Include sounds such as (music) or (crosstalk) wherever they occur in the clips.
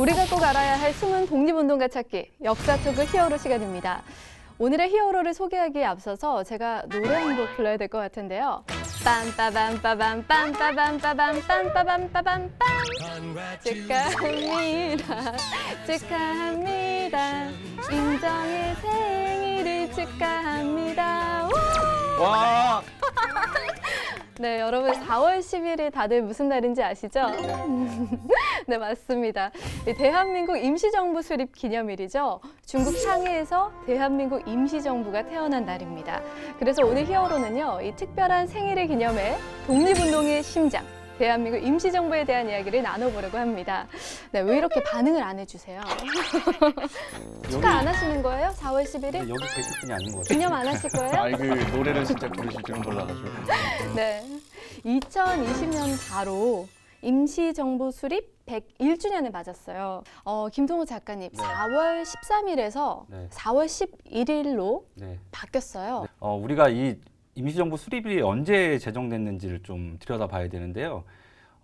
우리가 꼭 알아야 할 숨은 독립운동가 찾기 역사 토크 히어로 시간입니다. 오늘의 히어로를 소개하기에 앞서서 제가 노래 한 곡 불러야 될 것 같은데요. 빰빠밤 빠밤 빰빠밤 빠밤 빰빠밤 빠밤 빰 축하합니다 축하합니다 임정의 생일을 축하합니다 우! 와. 네, 여러분 4월 10일이 다들 무슨 날인지 아시죠? (laughs) 네, 맞습니다. 이 대한민국 임시정부 수립 기념일이죠. 중국 상해에서 대한민국 임시정부가 태어난 날입니다. 그래서 오늘 히어로는요, 이 특별한 생일을 기념해 독립운동의 심장, 대한민국 임시정부에 대한 이야기를 나눠보려고 합니다. 네, 왜 이렇게 반응을 안 해주세요? (laughs) 축하 안 하시는 거예요? 4월 11일? 여기 계실 분이 아닌 것 같아요. 기념 안 하실 거예요? 아이 그 노래를 진짜 부르실 줄은 몰라가지고. 네. 2020년 바로 임시정부 수립 101주년을 맞았어요. 어, 김동호 작가님, 네. 4월 13일에서 네. 4월 11일로 네. 바뀌었어요. 어, 우리가 이 임시정부 수립이 언제 제정됐는지를 좀 들여다봐야 되는데요.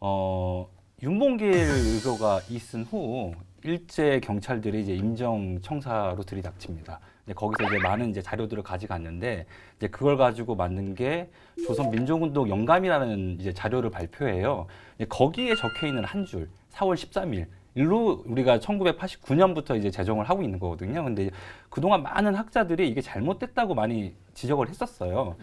어, 윤봉길 의거가 있은 후 일제 경찰들이 이제 임정 청사로 들이닥칩니다. 이제 거기서 이제 많은 이제 자료들을 가져갔는데 이제 그걸 가지고 만든 게 조선 민족운동 영감이라는 이제 자료를 발표해요. 거기에 적혀 있는 한 줄, 4월 13일. 일로 우리가 1989년부터 이제 제정을 하고 있는 거거든요. 근데 그동안 많은 학자들이 이게 잘못됐다고 많이 지적을 했었어요.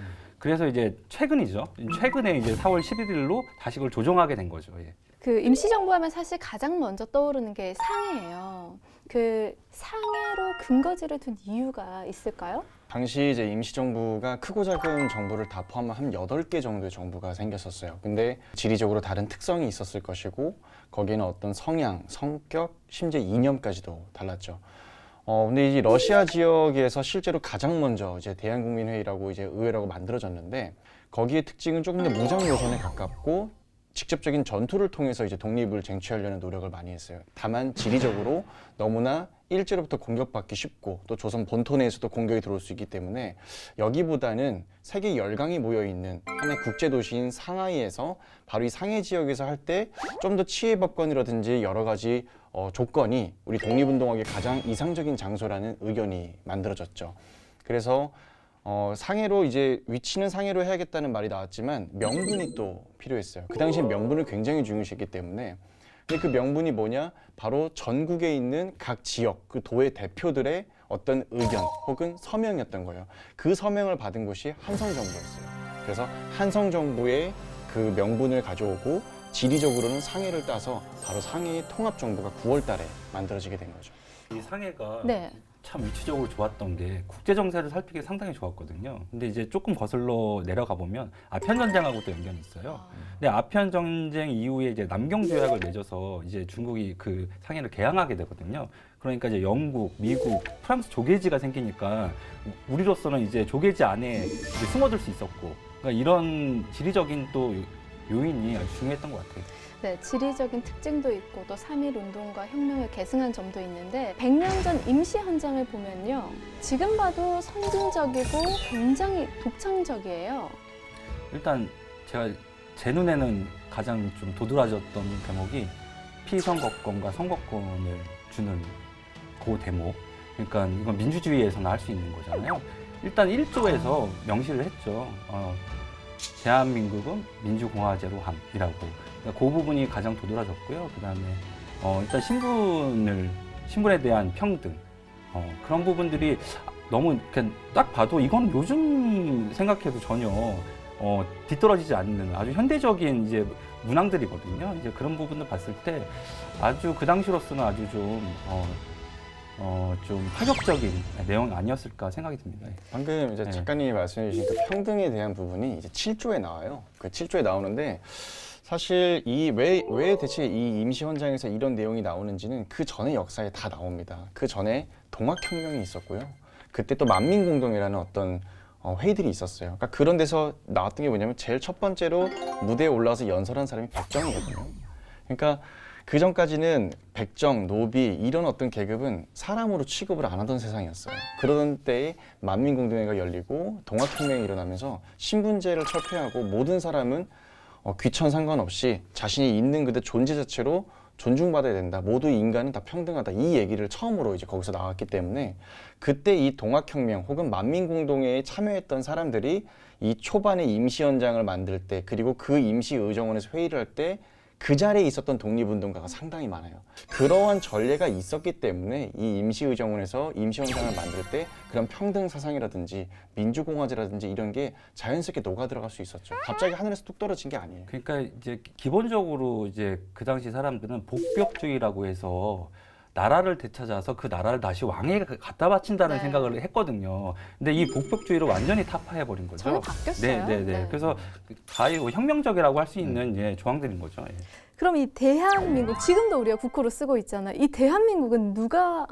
그래서 이제 최근이죠. 최근에 이제 4월 11일로 다시 그걸 조정하게 된 거죠. 예. 그 임시정부 하면 사실 가장 먼저 떠오르는 게 상해예요. 그 상해로 근거지를 둔 이유가 있을까요? 당시 이제 임시정부가 크고 작은 정부를 다 포함한 한 8개 정도의 정부가 생겼었어요. 근데 지리적으로 다른 특성이 있었을 것이고 거기에는 어떤 성향, 성격, 심지어 이념까지도 달랐죠. 어, 근데 이 러시아 지역에서 실제로 가장 먼저 이제 대한국민회의라고 이제 의회라고 만들어졌는데 거기의 특징은 조금 더 무장 노선에 가깝고 직접적인 전투를 통해서 이제 독립을 쟁취하려는 노력을 많이 했어요. 다만 지리적으로 너무나 일제로부터 공격받기 쉽고 또 조선 본토 내에서도 공격이 들어올 수 있기 때문에 여기보다는 세계 열강이 모여 있는 하나의 국제 도시인 상하이에서 바로 이 상해 지역에서 할 때 좀 더 치해 법권이라든지 여러 가지 어, 조건이 우리 독립운동하기 가장 이상적인 장소라는 의견이 만들어졌죠. 그래서 어, 상해로 이제 위치는 상해로 해야겠다는 말이 나왔지만 명분이 또 필요했어요. 그 당시에 명분을 굉장히 중요시했기 때문에 근데 그 명분이 뭐냐? 바로 전국에 있는 각 지역 그 도의 대표들의 어떤 의견 혹은 서명이었던 거예요. 그 서명을 받은 곳이 한성정부였어요. 그래서 한성정부의 그 명분을 가져오고 지리적으로는 상해를 따서 바로 상해의 통합 정부가 9월 달에 만들어지게 된 거죠. 이 상해가 네. 참 위치적으로 좋았던 게 국제 정세를 살피기 상당히 좋았거든요. 근데 이제 조금 거슬러 내려가 보면 아편 전쟁하고 또 연관이 있어요. 근데 아편 전쟁 이후에 이제 남경 조약을 맺어서 이제 중국이 그 상해를 개항하게 되거든요. 그러니까 이제 영국, 미국, 프랑스 조계지가 생기니까 우리로서는 이제 조계지 안에 이제 숨어들 수 있었고 그러니까 이런 지리적인 또 요인이 아주 중요했던 것 같아요. 네, 지리적인 특징도 있고 또 3.1 운동과 혁명을 계승한 점도 있는데 100년 전 임시 현장을 보면요. 지금 봐도 선진적이고 굉장히 독창적이에요. 일단 제가 제 눈에는 가장 좀 도드라졌던 대목이 피선거권과 선거권을 주는 그 대목. 그러니까 이건 민주주의에서는 할수 있는 거잖아요. 일단 1조에서 명시를 했죠. 어, 대한민국은 민주공화제로 함이라고. 그러니까 그 부분이 가장 도드라졌고요. 그 다음에 어, 일단 신분을 신분에 대한 평등 어, 그런 부분들이 너무 그냥 딱 봐도 이건 요즘 생각해도 전혀 어, 뒤떨어지지 않는 아주 현대적인 이제 문항들이거든요. 이제 그런 부분을 봤을 때 아주 그 당시로서는 아주 좀 어, 어, 좀 파격적인 내용 아니었을까 생각이 듭니다. 방금 이제 네. 작가님이 말씀해 주신 그 평등에 대한 부분이 이제 7조에 나와요. 그 7조에 나오는데 사실 이 왜 왜 대체 이 임시 현장에서 이런 내용이 나오는지는 그 전의 역사에 다 나옵니다. 그 전에 동학혁명이 있었고요. 그때 또 만민공동이라는 어떤 어, 회의들이 있었어요. 그러니까 그런 데서 나왔던 게 뭐냐면 제일 첫 번째로 무대에 올라와서 연설한 사람이 백정이거든요. 그러니까 그 전까지는 백정, 노비 이런 어떤 계급은 사람으로 취급을 안 하던 세상이었어요. 그러던 때에 만민공동회가 열리고 동학혁명이 일어나면서 신분제를 철폐하고 모든 사람은 어, 귀천 상관없이 자신이 있는 그대 존재 자체로 존중받아야 된다. 모두 인간은 다 평등하다. 이 얘기를 처음으로 이제 거기서 나왔기 때문에 그때 이 동학혁명 혹은 만민공동회에 참여했던 사람들이 이 초반에 임시연장을 만들 때 그리고 그 임시의정원에서 회의를 할 때 그 자리에 있었던 독립운동가가 상당히 많아요. 그러한 전례가 있었기 때문에 이 임시의정원에서 임시연장을 만들 때 그런 평등 사상이라든지 민주공화제라든지 이런 게 자연스럽게 녹아 들어갈 수 있었죠. 갑자기 하늘에서 뚝 떨어진 게 아니에요. 그러니까 이제 기본적으로 이제 그 당시 사람들은 복벽주의라고 해서 나라를 되찾아서 그 나라를 다시 왕에게 갖다 바친다는 네. 생각을 했거든요. 근데 이 복벽주의를 완전히 타파해 버린 거죠. 전혀 바뀌었어요. 네, 네, 네. 그래서 가히 뭐 혁명적이라고 할 수 있는 예, 조항들인 거죠. 예. 그럼 이 대한민국 지금도 우리가 국호로 쓰고 있잖아요. 이 대한민국은 누가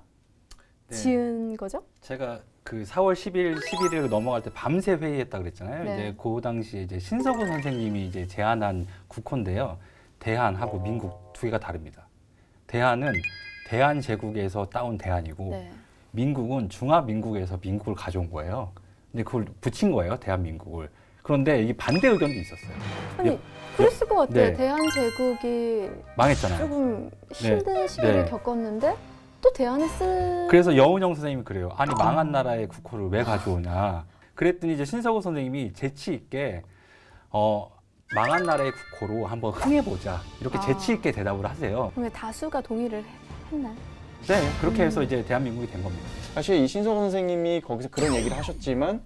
네. 지은 거죠? 제가 그 4월 10일, 11일 넘어갈 때 밤새 회의했다 그랬잖아요. 네. 이제 그 당시에 이제 신서구 선생님이 이제 제안한 국호인데요. 대한하고 민국 두 개가 다릅니다. 대한은 대한 제국에서 따온 대한이고 네. 민국은 중화 민국에서 민국을 가져온 거예요. 근데 그걸 붙인 거예요, 대한민국을. 그런데 이 반대 의견도 있었어요. 아니 여- 그랬을 것 같아요. 네. 대한 제국이 망했잖아요. 조금 힘든 시기를 네. 겪었는데 또 대안을 쓰. 그래서 여운형 선생님이 그래요. 아니 망한 나라의 국호를 왜 가져오냐. 그랬더니 이제 신서구 선생님이 재치 있게 어 망한 나라의 국호로 한번 흥해보자 이렇게 아. 재치 있게 대답을 하세요. 그러면 다수가 동의를 했나? 네 그렇게 해서 음. 이제 대한민국이 된 겁니다. 사실 이 신석 선생님이 거기서 그런 얘기를 하셨지만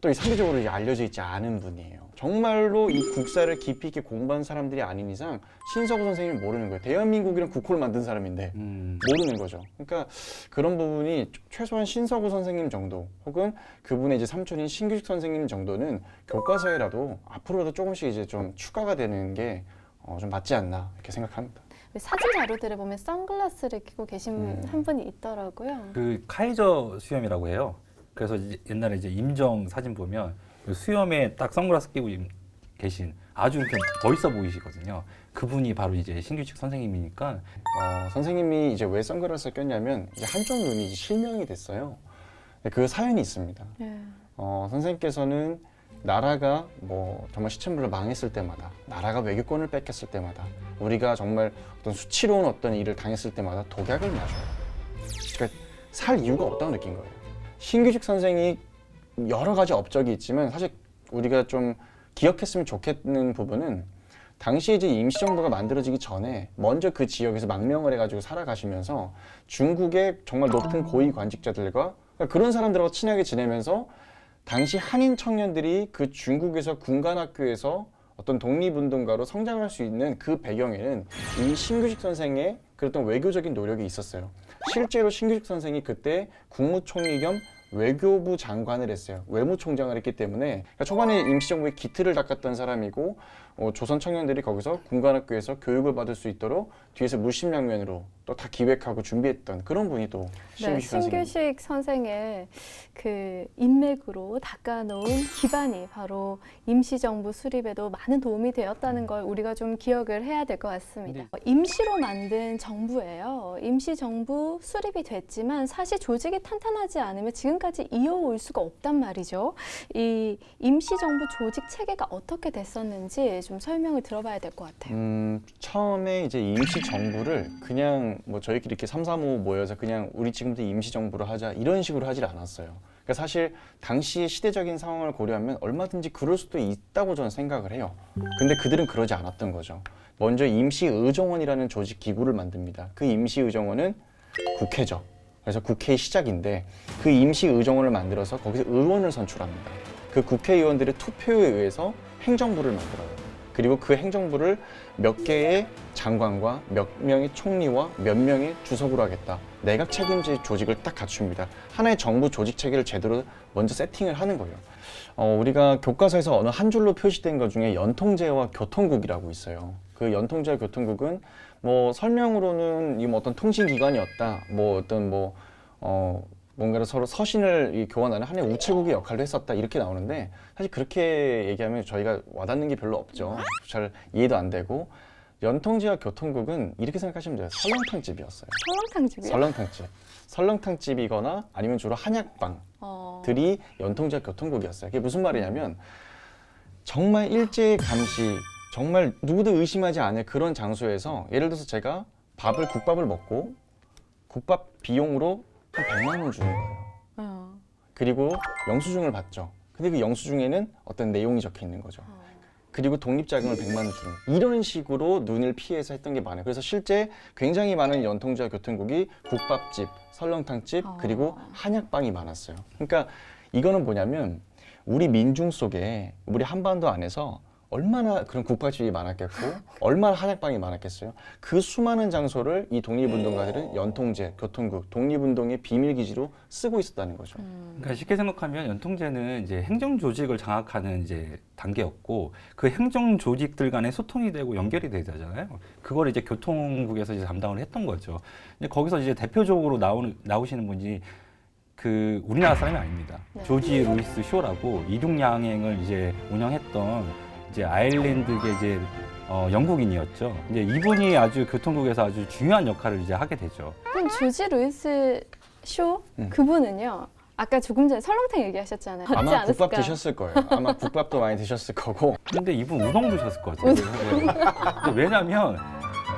또 이 상대적으로 이제 알려져 있지 않은 분이에요. 정말로 이 국사를 깊이 있게 공부한 사람들이 아닌 이상 신석우 선생님이 모르는 거예요. 대한민국이란 국호를 만든 사람인데 음. 모르는 거죠. 그러니까 그런 부분이 최소한 신석우 선생님 정도 혹은 그분의 이제 삼촌인 신규식 선생님 정도는 교과서에라도 앞으로도 조금씩 이제 좀 추가가 되는 게 어, 좀 맞지 않나 이렇게 생각합니다. 사진 자료들에 보면 선글라스를 끼고 계신 음. 한 분이 있더라고요. 그 카이저 수염이라고 해요. 그래서 이제 옛날에 이제 임정 사진 보면 그 수염에 딱 선글라스 끼고 임- 계신 아주 이렇게 멋있어 보이시거든요. 그분이 바로 이제 신규식 선생님이니까 어, 선생님이 이제 왜 선글라스를 꼈냐면 이제 한쪽 눈이 이제 실명이 됐어요. 그 사연이 있습니다. 예. 어, 선생님께서는 나라가 뭐 정말 시체물로 망했을 때마다 나라가 외교권을 뺏겼을 때마다 우리가 정말 어떤 수치로운 어떤 일을 당했을 때마다 독약을 마셔요. 그러니까 살 이유가 없다고 느낀 거예요. 신규식 선생이 여러 가지 업적이 있지만 사실 우리가 좀 기억했으면 좋겠는 부분은 당시 이제 임시정부가 만들어지기 전에 먼저 그 지역에서 망명을 해가지고 살아가시면서 중국의 정말 높은 고위 관직자들과 그러니까 그런 사람들하고 친하게 지내면서 당시 한인 청년들이 그 중국에서 군관학교에서 어떤 독립운동가로 성장할 수 있는 그 배경에는 이 신규식 선생의 그랬던 외교적인 노력이 있었어요. 실제로 신규식 선생이 그때 국무총리 겸 외교부 장관을 했어요. 외무총장을 했기 때문에 그러니까 초반에 임시정부의 기틀을 닦았던 사람이고 어, 조선 청년들이 거기서 군관학교에서 교육을 받을 수 있도록 뒤에서 물심양면으로 또 다 기획하고 준비했던 그런 분이 또 네, 신규식 선생님. 신규식 선생의 그 인맥으로 닦아놓은 기반이 바로 임시정부 수립에도 많은 도움이 되었다는 걸 우리가 좀 기억을 해야 될 것 같습니다. 네. 임시로 만든 정부예요. 임시정부 수립이 됐지만 사실 조직이 탄탄하지 않으면 지금까지 이어올 수가 없단 말이죠. 이 임시정부 조직 체계가 어떻게 됐었는지 좀 설명을 들어봐야 될 것 같아요. 음, 처음에 이제 임시 정부를 그냥 뭐 저희끼리 이렇게 삼삼오오 모여서 그냥 우리 지금부터 임시 정부를 하자 이런 식으로 하질 않았어요. 그러니까 사실 당시의 시대적인 상황을 고려하면 얼마든지 그럴 수도 있다고 저는 생각을 해요. 근데 그들은 그러지 않았던 거죠. 먼저 임시 의정원이라는 조직 기구를 만듭니다. 그 임시 의정원은 국회죠. 그래서 국회의 시작인데 그 임시 의정원을 만들어서 거기서 의원을 선출합니다. 그 국회의원들의 투표에 의해서 행정부를 만들어요. 그리고 그 행정부를 몇 개의 장관과 몇 명의 총리와 몇 명의 주석으로 하겠다. 내각 책임제 조직을 딱 갖춥니다. 하나의 정부 조직 체계를 제대로 먼저 세팅을 하는 거예요. 어, 우리가 교과서에서 어느 한 줄로 표시된 것 중에 연통제와 교통국이라고 있어요. 그 연통제와 교통국은 뭐 설명으로는 이 뭐 어떤 통신기관이었다. 뭐 어떤 뭐 어, 뭔가를 서로 서신을 이 교환하는 하나의 우체국의 역할도 했었다 이렇게 나오는데 사실 그렇게 얘기하면 저희가 와닿는 게 별로 없죠. 잘 이해도 안 되고 연통지와 교통국은 이렇게 생각하시면 돼요. 설렁탕집이었어요. 설렁탕집이요? 설렁탕집. 설렁탕집이거나 아니면 주로 한약방들이 어, 연통지와 교통국이었어요. 그게 무슨 말이냐면 정말 일제 감시 정말 누구도 의심하지 않을 그런 장소에서 예를 들어서 제가 밥을 국밥을 먹고 국밥 비용으로 한 100만 원 주는 거예요. 어. 그리고 영수증을 받죠. 근데 그 영수증에는 어떤 내용이 적혀 있는 거죠. 그리고 독립자금을 100만 원 주는 이런 식으로 눈을 피해서 했던 게 많아요. 그래서 실제 굉장히 많은 연통지와 교통국이 국밥집, 설렁탕집 어. 그리고 한약방이 많았어요. 그러니까 이거는 뭐냐면 우리 민중 속에 우리 한반도 안에서 얼마나 그런 국밥집이 많았겠고 얼마나 한약방이 많았겠어요. 그 수많은 장소를 이 독립운동가들은 연통제, 교통국, 독립운동의 비밀 기지로 쓰고 있었다는 거죠. 그러니까 쉽게 생각하면 연통제는 이제 행정 조직을 장악하는 이제 단계였고 그 행정 조직들 간의 소통이 되고 연결이 되잖아요. 그걸 이제 교통국에서 이제 담당을 했던 거죠. 근데 거기서 이제 대표적으로 나오는 나오시는 분이 그 우리나라 사람이 아닙니다. 네. 조지 루이스 쇼라고 이륙 양행을 이제 운영했던 이제 아일랜드계 이제 어, 영국인이었죠. 이제 이분이 아주 교통국에서 아주 중요한 역할을 이제 하게 되죠. 그럼 조지 루이스 쇼 음. 그분은요. 아까 조금 전에 설렁탕 얘기하셨잖아요. 아마 않았을까? 국밥 드셨을 거예요. 아마 국밥도 많이 드셨을 거고 근데 이분 우동 드셨을 것 같아요. 왜냐면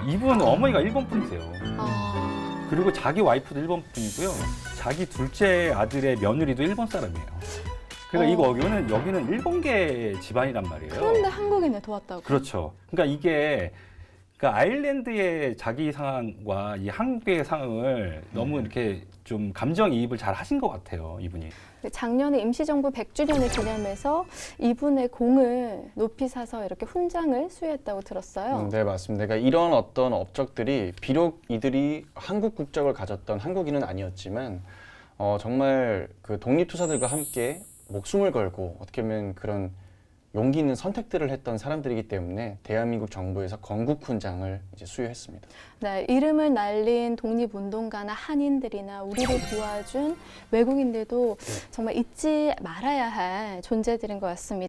이분 어머니가 일본 분이세요. 아, 그리고 자기 와이프도 일본 분이고요. 자기 둘째 아들의 며느리도 일본 사람이에요. 그러니까 어. 이거 여기는 여기는 일본계 집안이란 말이에요. 그런데 한국인을 도왔다고. 그렇죠. 그러니까 이게 그러니까 아일랜드의 자기 상황과 이 한국의 상황을 너무 이렇게 좀 감정이입을 잘 하신 것 같아요, 이분이. 작년에 임시정부 100주년을 기념해서 이분의 공을 높이 사서 이렇게 훈장을 수여했다고 들었어요. 음, 네 맞습니다. 그러니까 이런 어떤 업적들이 비록 이들이 한국 국적을 가졌던 한국인은 아니었지만 어, 정말 그 독립투사들과 함께 목숨을 걸고 어떻게 보면 그런 용기 있는 선택들을 했던 사람들이기 때문에 대한민국 정부에서 건국훈장을 이제 수여했습니다. 네, 이름을 날린 독립운동가나 한인들이나 우리를 도와준 외국인들도 정말 잊지 말아야 할 존재들인 것 같습니다.